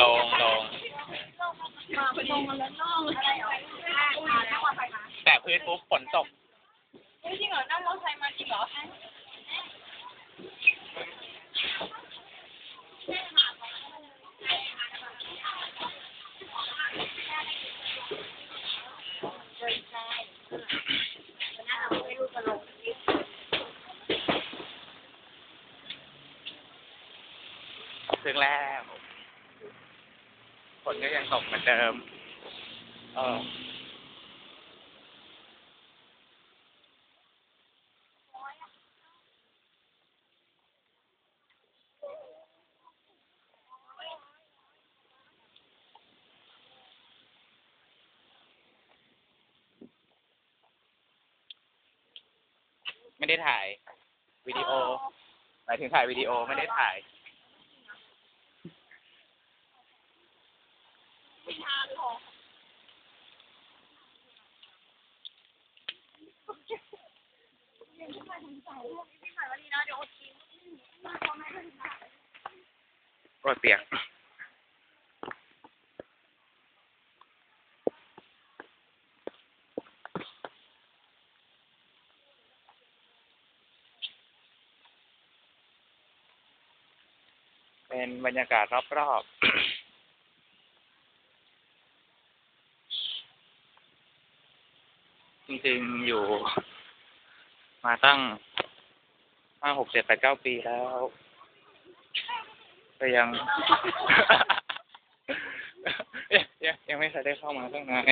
ลงลงมาไปลงมาแล้วน้องอะไรเหรอมาแล้วมาไปมาแต่พื้นปุ๊บฝนตกจริงเหรอนั่งมอเตอร์ไซค์มาจริงเหรอถึงแล้ว ฝนก็ยังตกเหมือนเดิม เออไม่ได้ถ่ายวิดีโอหมายถึงถ่ายวิดีโอไม่ได้ถ่าย ก็เปียกเป็นบรรยากาศรอบๆ จริงๆอยู่ มาตั้งห้าหกเจ็ดแปดเก้าปีแล้วก็ยัง ยังยังไม่เคยได้เข้ามาตั้งนาน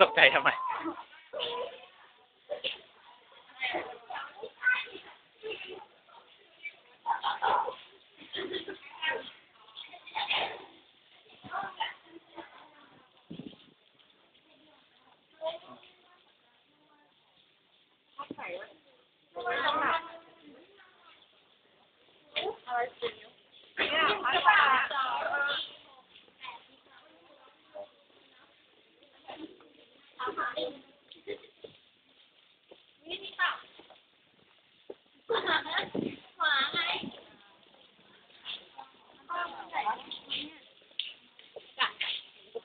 ตกใจทำไม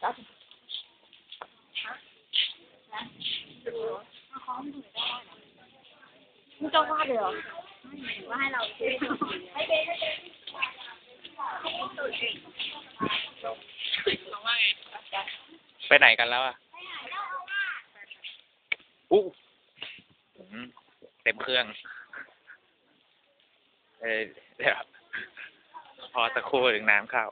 มึงจะวาดเลยเหรอว่าให้เราให้เบให้เบนไปไหนกันแล้วอะอู้เต็มเครื่อง เออเดี๋ยวพอสักครู่ถึงน้ำเข้า